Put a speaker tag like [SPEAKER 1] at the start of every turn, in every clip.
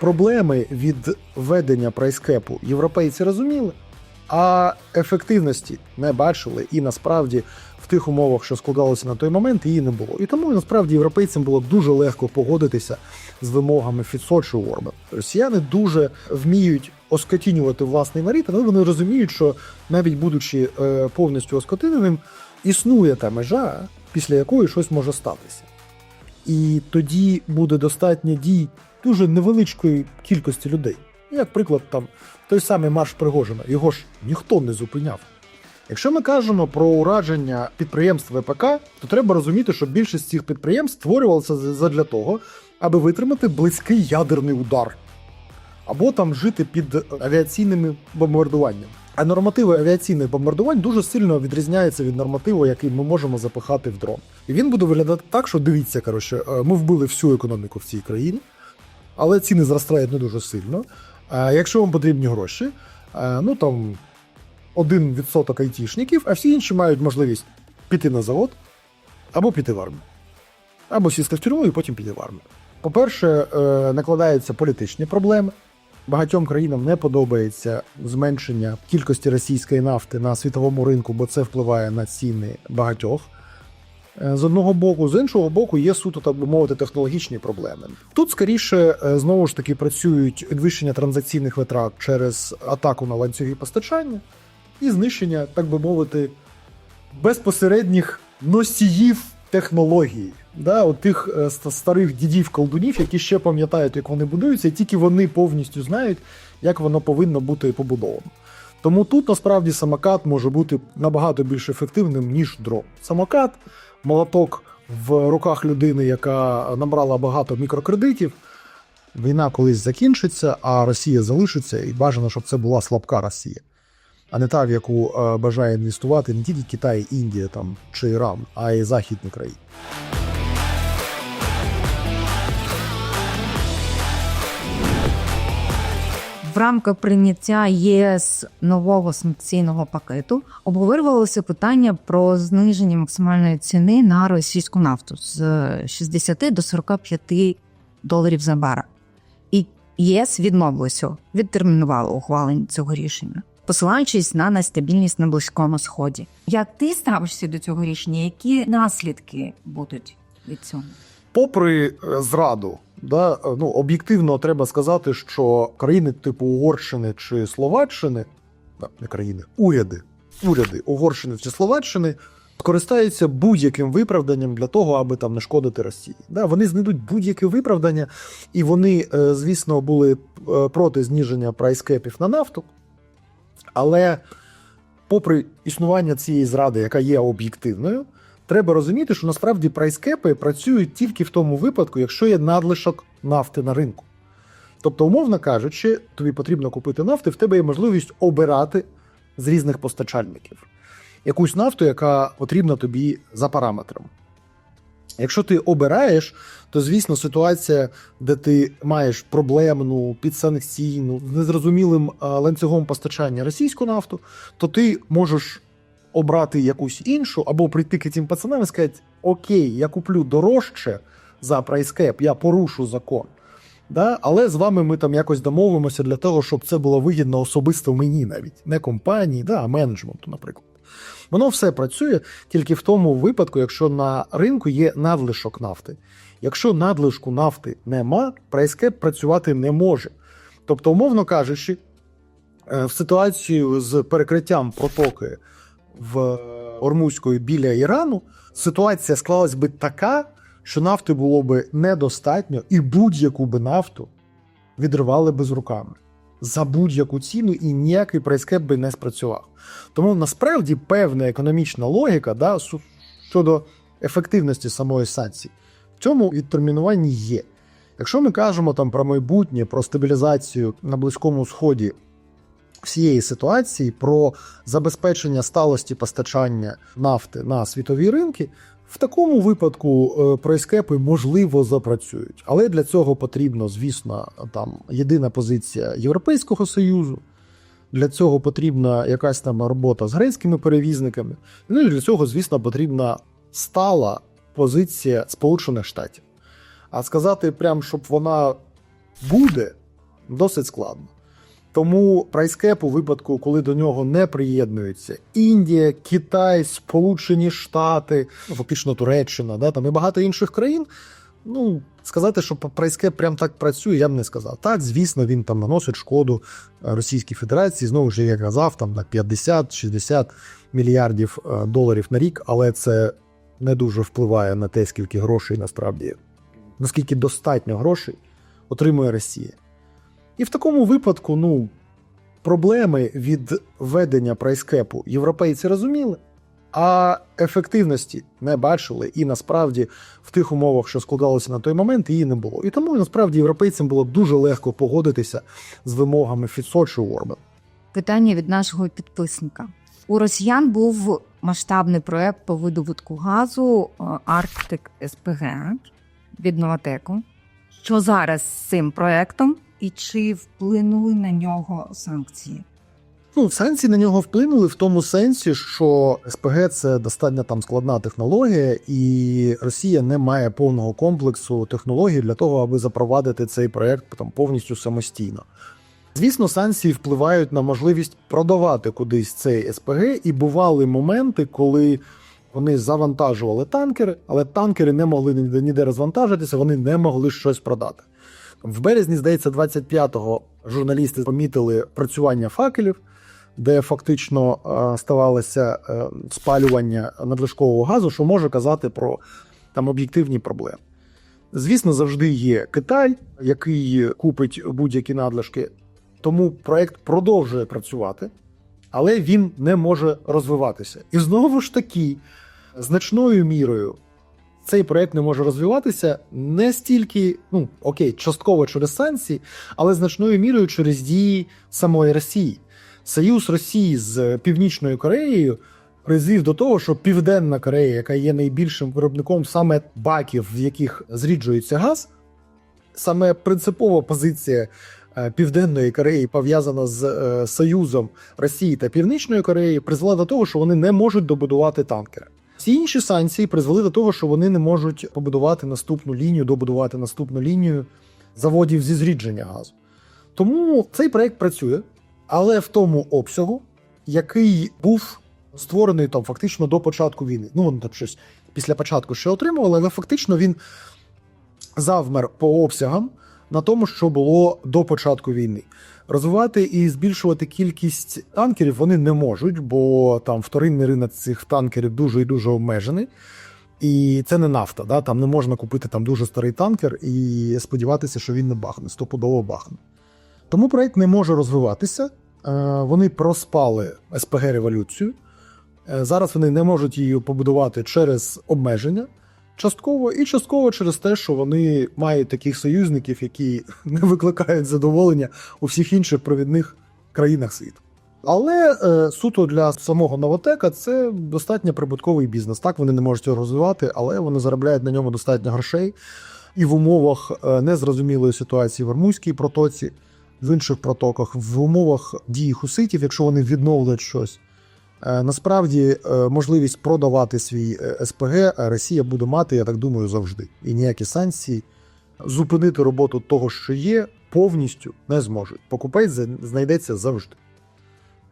[SPEAKER 1] Проблеми від введення прайскепу європейці розуміли, а ефективності не бачили, і насправді в тих умовах, що складалося на той момент, її не було. І тому насправді європейцям було дуже легко погодитися з вимогами Фіцо чи. Росіяни дуже вміють оскотінювати власний нарід, але вони розуміють, що навіть будучи е, повністю оскотиненим, існує та межа, після якої щось може статися. І тоді буде достатньо дій дуже невеличкої кількості людей. Як приклад, там той самий марш Пригожина, його ж ніхто не зупиняв. Якщо ми кажемо про ураження підприємств ВПК, то треба розуміти, що більшість цих підприємств створювалася задля того, аби витримати близький ядерний удар, або там жити під авіаційними бомбардуваннями. А нормативи авіаційних бомбардувань дуже сильно відрізняються від нормативу, який ми можемо запихати в дрон. І він буде виглядати так, що дивіться, коротше, е, ми вбили всю економіку в цій країні, але ціни зростають не дуже сильно. Якщо вам потрібні гроші, ну там 1% айтішників, а всі інші мають можливість піти на завод або піти в армію, або сісти в тюрму і потім піти в армію. По-перше, е, накладаються політичні проблеми. Багатьом країнам не подобається зменшення кількості російської нафти на світовому ринку, бо це впливає на ціни багатьох. Е, З одного боку, з іншого боку, є суто, так би мовити, технологічні проблеми. Тут скоріше е, знову ж таки працюють підвищення транзакційних витрат через атаку на ланцюги постачання і знищення, так би мовити, безпосередніх носіїв технології. Да, от тих е, ста- старих дідів колдунів, які ще пам'ятають, як вони будуються, і тільки вони повністю знають, як воно повинно бути побудовано. Тому тут насправді самокат може бути набагато більш ефективним, ніж дрон. Самокат, молоток в руках людини, яка набрала багато мікрокредитів. Війна колись закінчиться, а Росія залишиться, і бажано, щоб це була слабка Росія, а не та, в яку е, бажає інвестувати не тільки Китай, Індія там, чи Іран, а й західні країни.
[SPEAKER 2] В рамках прийняття ЄС нового санкційного пакету обговорювалося питання про зниження максимальної ціни на російську нафту з 60 до 45 доларів за бара. І ЄС відмовилося відтермінувало ухвалення цього рішення, посилаючись на нестабільність на близькому сході. Як ти ставишся до цього рішення? Які наслідки будуть від цього?
[SPEAKER 1] Попри е, зраду, да, ну, об'єктивно треба сказати, що країни типу Угорщини чи Словаччини, да, не країни, уряди, уряди Угорщини чи Словаччини скористаються будь-яким виправданням для того, аби там не шкодити Росії. Да, вони знайдуть будь-яке виправдання, і вони, е, звісно, були е, проти зниження прайскепів на нафту. Але попри існування цієї зради, яка є об'єктивною, треба розуміти, що насправді прайскепи працюють тільки в тому випадку, якщо є надлишок нафти на ринку. Тобто, умовно кажучи, тобі потрібно купити нафти, в тебе є можливість обирати з різних постачальників якусь нафту, яка потрібна тобі за параметром. Якщо ти обираєш, то звісно ситуація, де ти маєш проблемну, підсанкційну, з незрозумілим ланцюгом постачання російську нафту, то ти можеш обрати якусь іншу, або прийти к цим пацанам і сказати: Окей, я куплю дорожче за прайскеп, я порушу закон. Да? Але з вами ми там якось домовимося для того, щоб це було вигідно особисто мені навіть, не компанії, да, а менеджменту, наприклад. Воно все працює тільки в тому випадку, якщо на ринку є надлишок нафти. Якщо надлишку нафти нема, прайскеп працювати не може. Тобто, умовно кажучи, е, в ситуацію з перекриттям протоки в Ормузької біля Ірану, ситуація склалась би така, що нафти було би недостатньо, і будь-яку би нафту відривали би з руками за будь-яку ціну, і ніякий прайскеп би не спрацював. Тому насправді певна економічна логіка да, щодо ефективності самої санкції в цьому відтермінуванні є. Якщо ми кажемо там про майбутнє, про стабілізацію на Близькому Сході всієї ситуації, про забезпечення сталості постачання нафти на світові ринки, в такому випадку е, прайскепи можливо запрацюють. Але для цього потрібно, звісно, там єдина позиція Європейського Союзу. Для цього потрібна якась там робота з грецькими перевізниками. Ну і для цього, звісно, потрібна стала позиція Сполучених Штатів. А сказати, прям, щоб вона буде, досить складно. Тому прайскеп у випадку, коли до нього не приєднуються Індія, Китай, Сполучені Штати, фактично Туреччина, да, там і багато інших країн. Ну, сказати, що прайскеп прям так працює, я б не сказав. Так, звісно, він там наносить шкоду е, Російській Федерації. Знову ж, я казав, там на 50-60 мільярдів е, доларів на рік, але це не дуже впливає на те, скільки грошей насправді, наскільки достатньо грошей отримує Росія. І в такому випадку, ну, проблеми від введення прайскепу європейці розуміли, а ефективності не бачили, і насправді в тих умовах, що складалося на той момент, її не було. І тому насправді європейцям було дуже легко погодитися з вимогами Фіцо чи.
[SPEAKER 2] Питання від нашого підписника. У росіян був масштабний проект по видобутку газу е, Arctic SPG від Новатеку. Що зараз з цим проектом і чи вплинули на нього санкції?
[SPEAKER 1] Ну, санкції на нього вплинули в тому сенсі, що СПГ це достатньо там складна технологія, і Росія не має повного комплексу технологій для того, аби запровадити цей проект там повністю самостійно. Звісно, санкції впливають на можливість продавати кудись цей СПГ, і бували моменти, коли вони завантажували танкери, але танкери не могли ніде розвантажитися, вони не могли щось продати. В березні, здається, 25-го журналісти помітили працювання факелів, де фактично е, ставалося е, спалювання надлишкового газу, що може казати про там об'єктивні проблеми. Звісно, завжди є Китай, який купить будь-які надлишки, тому проект продовжує працювати, але він не може розвиватися. І знову ж таки, значною мірою цей проект не може розвиватися не стільки, ну окей, частково через санкції, але значною мірою через дії самої Росії. Союз Росії з Північною Кореєю призвів до того, що Південна Корея, яка є найбільшим виробником саме баків, в яких зріджується газ, саме принципова позиція е, Південної Кореї пов'язана з е, союзом Росії та Північної Кореї, призвела до того, що вони не можуть добудувати танкери. Всі інші санкції призвели до того, що вони не можуть побудувати наступну лінію, добудувати наступну лінію заводів зі зрідження газу. Тому цей проект працює, але в тому обсягу, який був створений там фактично до початку війни. Ну, вони там щось після початку ще отримували, але фактично він завмер по обсягам на тому, що було до початку війни. Розвивати і збільшувати кількість танкерів вони не можуть, бо там вторинний ринок цих танкерів дуже і дуже обмежений. І це не нафта. Да? Там не можна купити там дуже старий танкер і сподіватися, що він не бахне, стопудово бахне. Тому проект не може розвиватися. Е, Вони проспали СПГ революцію. Е, Зараз вони не можуть її побудувати через обмеження. Частково і частково через те, що вони мають таких союзників, які не викликають задоволення у всіх інших провідних країнах світу. Але е, суто для самого Новотека це достатньо прибутковий бізнес. Так вони не можуть його розвивати, але вони заробляють на ньому достатньо грошей. І в умовах е, незрозумілої ситуації в Ормузькій протоці, в інших протоках, в умовах дії хуситів, якщо вони відновлять щось, Насправді е, можливість продавати свій е, СПГ Росія буде мати, я так думаю, завжди. І ніякі санкції зупинити роботу того, що є, повністю не зможуть. Покупець знайдеться завжди.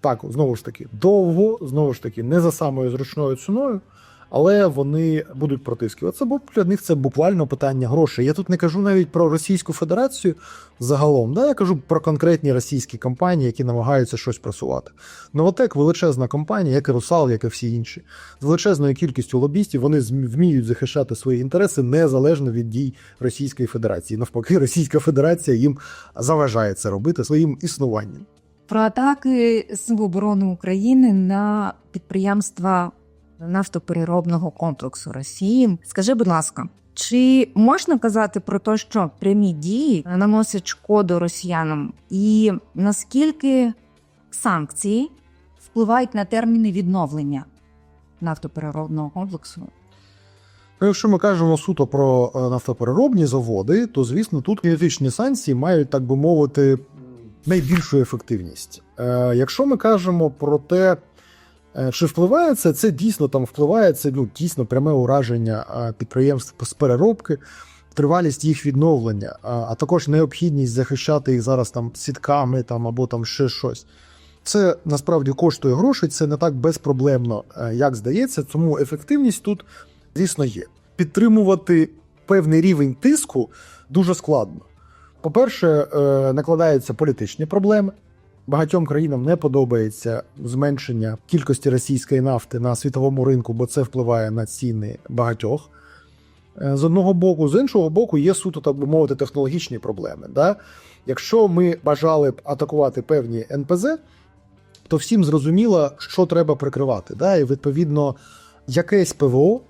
[SPEAKER 1] Так, знову ж таки, довго, знову ж таки, не за самою зручною ціною, але вони будуть протискуватися, бо для них це буквально питання грошей. Я тут не кажу навіть про Російську Федерацію загалом, да, я кажу про конкретні російські компанії, які намагаються щось просувати. Новотек величезна компанія, як і Русал, як і всі інші, з величезною кількістю лобістів вони вміють захищати свої інтереси незалежно від дій Російської Федерації. Навпаки, Російська Федерація їм заважає це робити своїм існуванням.
[SPEAKER 2] Про атаки Сил оборони України на підприємства нафтопереробного комплексу Росії. Скажи, будь ласка, чи можна казати про те, що прямі дії наносять шкоду росіянам, і наскільки санкції впливають на терміни відновлення нафтопереробного комплексу?
[SPEAKER 1] Ну, якщо ми кажемо суто про е, нафтопереробні заводи, то звісно тут політичні санкції мають, так би мовити, найбільшу ефективність. Е, якщо ми кажемо про те, чи впливає це, це дійсно там впливає, це ну, дійсно пряме ураження е, підприємств з переробки. тривалість їх відновлення, а, а також необхідність захищати їх зараз там сітками там або там ще щось. Це насправді коштує грошей, це не так безпроблемно, е, як здається. Тому ефективність тут, звісно, є. Підтримувати певний рівень тиску дуже складно. По-перше, е, накладаються політичні проблеми. Багатьом країнам не подобається зменшення кількості російської нафти на світовому ринку, бо це впливає на ціни багатьох. Е, З одного боку, з іншого боку, є суто, так би мовити, технологічні проблеми. Да? Якщо ми бажали б атакувати певні НПЗ, то всім зрозуміло, що треба прикривати. Да? І відповідно, якесь ПВО,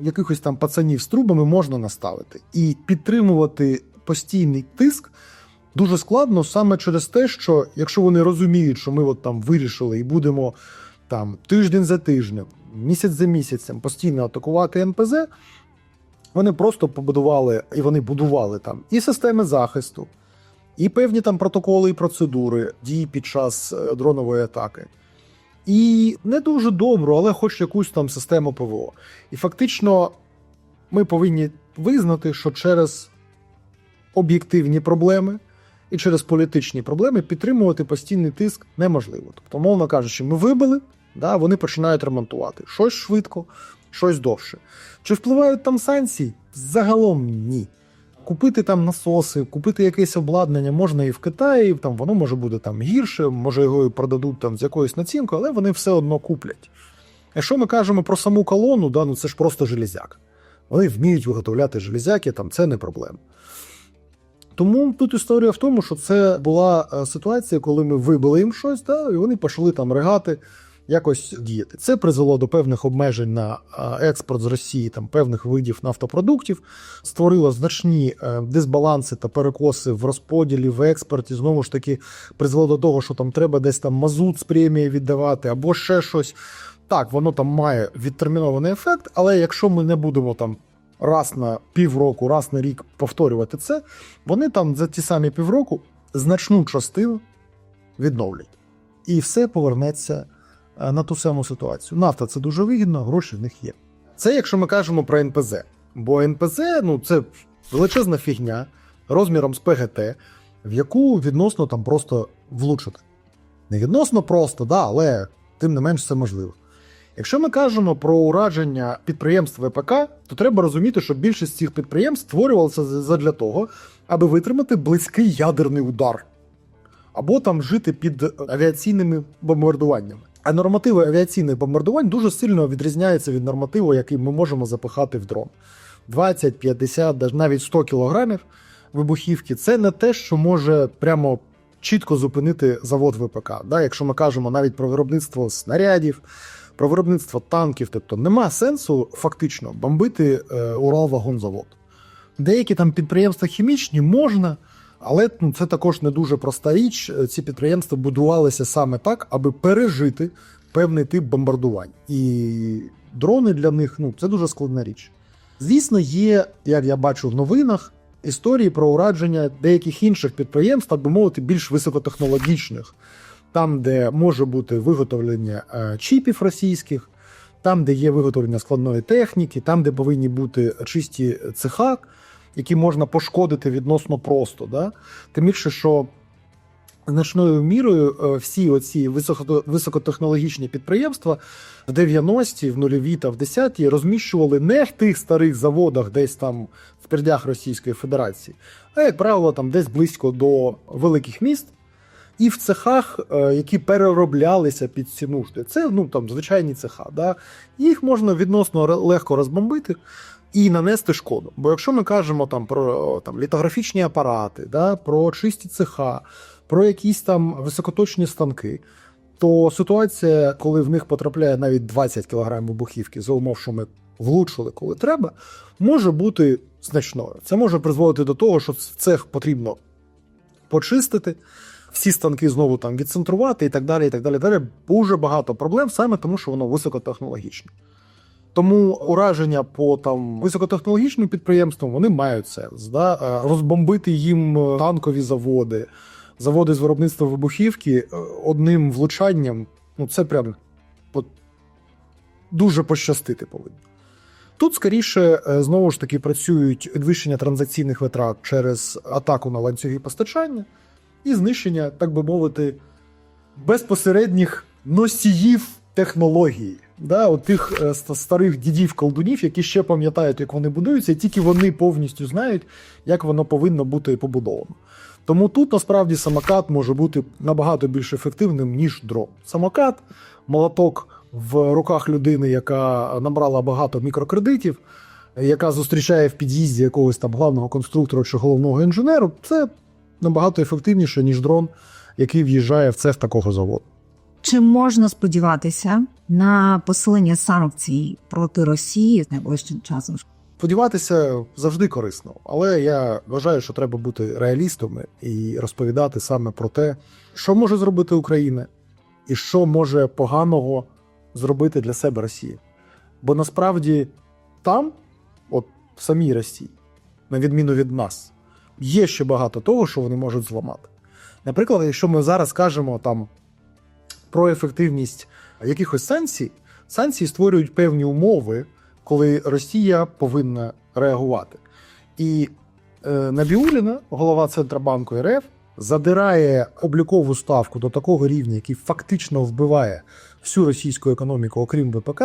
[SPEAKER 1] якихось там пацанів з трубами можна наставити. І підтримувати постійний тиск дуже складно саме через те, що якщо вони розуміють, що ми от там вирішили і будемо там тиждень за тижнем, місяць за місяцем постійно атакувати НПЗ, вони просто побудували і вони будували там і системи захисту, і певні там протоколи і процедури дії під час е, дронової атаки. І не дуже добру, але хоч якусь там систему ПВО. І фактично ми повинні визнати, що через об'єктивні проблеми і через політичні проблеми підтримувати постійний тиск неможливо. Тобто, мовно кажучи, ми вибили, да, вони починають ремонтувати щось швидко, щось довше. Чи впливають там санкції? Загалом ні. Купити там насоси, купити якесь обладнання можна і в Китаї, там воно може бути там гірше, може його і продадуть там з якоюсь націнкою, але вони все одно куплять. Якщо ми кажемо про саму колону, да, ну це ж просто железяк. Вони вміють виготовляти железяки, там це не проблема. Тому тут історія в тому, що це була е, ситуація, коли ми вибили їм щось, да, і вони почали там ригати, якось діяти. Це призвело до певних обмежень на е, експорт з Росії там певних видів нафтопродуктів, створило значні е, дисбаланси та перекоси в розподілі, в експорті. Знову ж таки, призвело до того, що там треба десь там мазут з премії віддавати або ще щось. Так, воно там має відтермінований ефект, але якщо ми не будемо там раз на півроку, раз на рік повторювати це, вони там за ті самі півроку значну частину відновлять. І все повернеться е, на ту саму ситуацію. Нафта це дуже вигідно, гроші в них є. Це якщо ми кажемо про НПЗ. Бо НПЗ ну, це величезна фігня розміром з ПГТ, в яку відносно там просто влучити. Не відносно просто, да, але тим не менш це можливо. Якщо ми кажемо про ураження підприємств ВПК, то треба розуміти, що більшість цих підприємств створювалася задля того, аби витримати близький ядерний удар, або там жити під авіаційними бомбардуваннями. А нормативи авіаційних бомбардувань дуже сильно відрізняються від нормативу, який ми можемо запихати в дрон. 20, 50, даже навіть 100 кілограмів вибухівки це не те, що може прямо чітко зупинити завод ВПК. Да? Якщо ми кажемо навіть про виробництво снарядів, про виробництво танків, тобто нема сенсу фактично бомбити е, Уралвагонзавод. Деякі там підприємства хімічні можна, але ну, це також не дуже проста річ. Ці підприємства будувалися саме так, аби пережити певний тип бомбардувань. І дрони для них ну, це дуже складна річ. Звісно, є, як я бачу в новинах, історії про ураження деяких інших підприємств, так би мовити, більш високотехнологічних, там, де може бути виготовлення е, чіпів російських, там, де є виготовлення складної техніки, там, де повинні бути чисті цеха, які можна пошкодити відносно просто. Да? Тим більше, що значною мірою е, всі оці високотехнологічні підприємства в 90-ті, в нульові та в 10-ті розміщували не в тих старих заводах, десь там в пердях Російської Федерації, а як правило, там десь близько до великих міст. І в цехах, е, які перероблялися під ці нужди. Це ну там звичайні цеха. Да? Їх можна відносно легко розбомбити і нанести шкоду. Бо якщо ми кажемо там про там літографічні апарати, да, про чисті цеха, про якісь там високоточні станки, то ситуація, коли в них потрапляє навіть 20 кг вибухівки за умов, що ми влучили, коли треба, може бути значною. Це може призводити до того, що цех потрібно почистити. Всі станки знову там відцентрувати і так далі. і так далі. Далі дуже багато проблем, саме тому, що воно високотехнологічне. Тому ураження по там високотехнологічним підприємствам вони мають сенс. Да? Е, Розбомбити їм е, танкові заводи, заводи з виробництва вибухівки е, одним влучанням. Ну це прям от, дуже пощастити повинно. Тут скоріше знову ж таки працюють підвищення транзакційних витрат через атаку на ланцюги постачання і знищення, так би мовити, безпосередніх носіїв технології. Да, от тих е, старих дідів колдунів, які ще пам'ятають, як вони будуються, і тільки вони повністю знають, як воно повинно бути побудовано. Тому тут насправді самокат може бути набагато більш ефективним, ніж дрон. Самокат, молоток в руках людини, яка набрала багато мікрокредитів, яка зустрічає в під'їзді якогось там главного конструктора чи головного інженеру, це набагато ефективніше, ніж дрон, який в'їжджає в цех такого заводу.
[SPEAKER 2] Чи можна сподіватися на посилення санкцій проти Росії з найближчим часом?
[SPEAKER 1] Сподіватися завжди корисно, але я вважаю, що треба бути реалістами і розповідати саме про те, що може зробити Україна, і що може поганого зробити для себе Росія. Бо насправді там, от в самій Росії, на відміну від нас, є ще багато того, що вони можуть зламати. Наприклад, якщо ми зараз кажемо там про ефективність якихось санкцій, санкції створюють певні умови, коли Росія повинна реагувати. І е, Набіуліна, голова Центробанку РФ, задирає облікову ставку до такого рівня, який фактично вбиває всю російську економіку, окрім ВПК.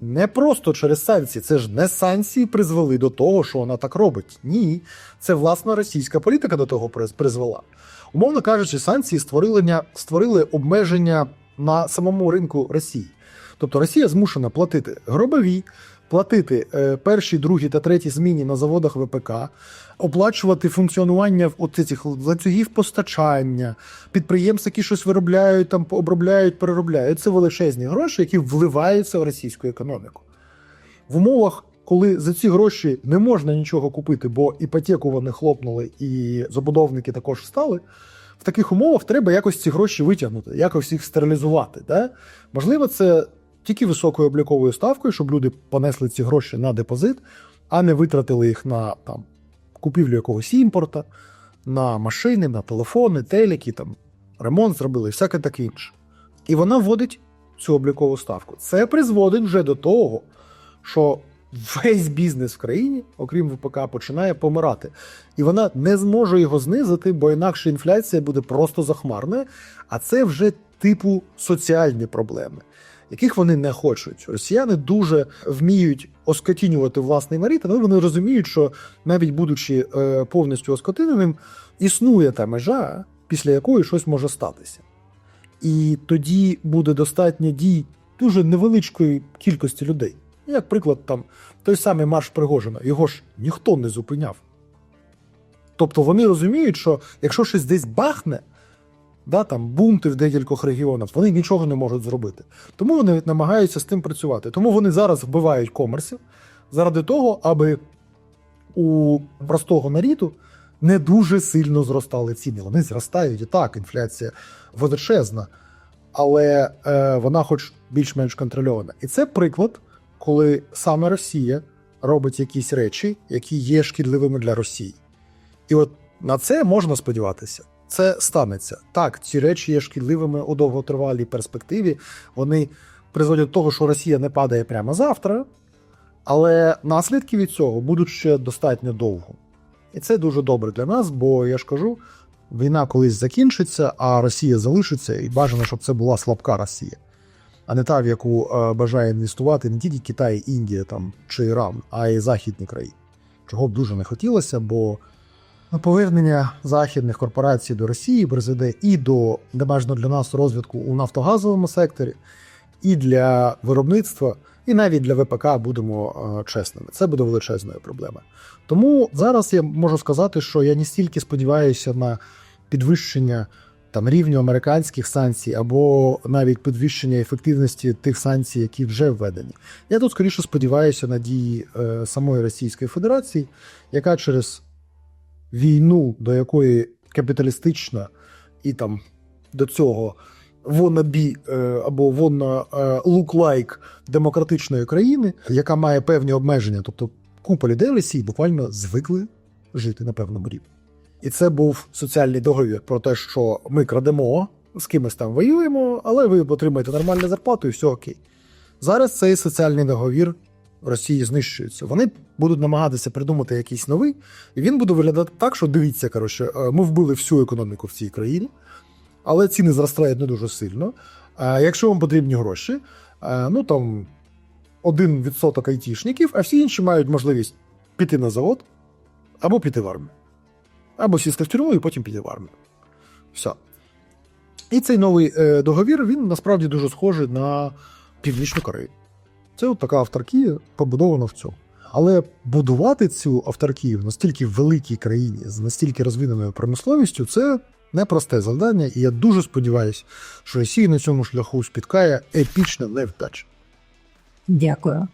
[SPEAKER 1] Не просто через санкції. Це ж не санкції призвели до того, що вона так робить. Ні, це власна російська політика до того приз- призвела. Умовно кажучи, санкції створили, створили обмеження на самому ринку Росії. Тобто Росія змушена платити гробові, платити е, перші, другі та треті зміні на заводах ВПК, оплачувати функціонування цих ланцюгів постачання, підприємств, які щось виробляють, там обробляють, переробляють. Це величезні гроші, які вливаються в російську економіку. В умовах, коли за ці гроші не можна нічого купити, бо іпотеку вони хлопнули, і забудовники також встали. В таких умовах треба якось ці гроші витягнути, якось їх стерилізувати. Да? Можливо, це тільки високою обліковою ставкою, щоб люди понесли ці гроші на депозит, а не витратили їх на там, купівлю якогось імпорта, на машини, на телефони, телеки, там, ремонт зробили і всяке таке інше. І вона вводить цю облікову ставку. Це призводить вже до того, що весь бізнес в країні, окрім ВПК, починає помирати. І вона не зможе його знизити, бо інакше інфляція буде просто захмарною. А це вже типу соціальні проблеми, яких вони не хочуть. Росіяни дуже вміють оскотінювати власний нарід, але вони розуміють, що навіть будучи е, повністю оскотиненим, існує та межа, після якої щось може статися. І тоді буде достатньо дій дуже невеличкої кількості людей. Як приклад, там той самий марш Пригожина, його ж ніхто не зупиняв. Тобто вони розуміють, що якщо щось десь бахне, да, там бунти в декількох регіонах, вони нічого не можуть зробити. Тому вони намагаються з тим працювати. Тому вони зараз вбивають комерсів заради того, аби у простого наріду не дуже сильно зростали ціни. Вони зростають і так, інфляція величезна, але е, вона хоч більш-менш контрольована. І це приклад, коли саме Росія робить якісь речі, які є шкідливими для Росії. І от на це можна сподіватися. Це станеться. Так, ці речі є шкідливими у довготривалій перспективі. Вони призводять до того, що Росія не падає прямо завтра, але наслідки від цього будуть ще достатньо довго. І це дуже добре для нас, бо я ж кажу, війна колись закінчиться, а Росія залишиться, і бажано, щоб це була слабка Росія, а не та, в яку е, бажає інвестувати не тільки Китай, Індія там, чи Іран, а й західні країни. Чого б дуже не хотілося, бо повернення західних корпорацій до Росії призведе і до небажано для нас розвитку у нафтогазовому секторі, і для виробництва, і навіть для ВПК будемо е, чесними. Це буде величезною проблемою. Тому зараз я можу сказати, що я не стільки сподіваюся на підвищення там рівню американських санкцій або навіть підвищення ефективності тих санкцій, які вже введені. Я тут скоріше сподіваюся на дії е, самої Російської Федерації, яка через війну, до якої капіталістична і там до цього вонабі або вонна лук-лайк демократичної країни, яка має певні обмеження, тобто купа людей в Росії буквально звикли жити на певному рівні. І це був соціальний договір про те, що ми крадемо, з кимось там воюємо, але ви отримаєте нормальну зарплату і все окей. Зараз цей соціальний договір Росії знищується, вони будуть намагатися придумати якийсь новий, і він буде виглядати так, що дивіться, коротше, е, ми вбили всю економіку в цій країні, але ціни зростають не дуже сильно. А якщо вам потрібні гроші, е, ну там 1% айтішників, а всі інші мають можливість піти на завод або піти в армію. Або сісти в тюрму і потім піти в армію. Все. І цей новий е, договір він насправді дуже схожий на Північну Корею. Це от така авторкія побудована в цьому. Але будувати цю авторкію в настільки великій країні з настільки розвиненою промисловістю це непросте завдання, і я дуже сподіваюся, що Росія на цьому шляху спіткає епічна невдача.
[SPEAKER 2] Дякую.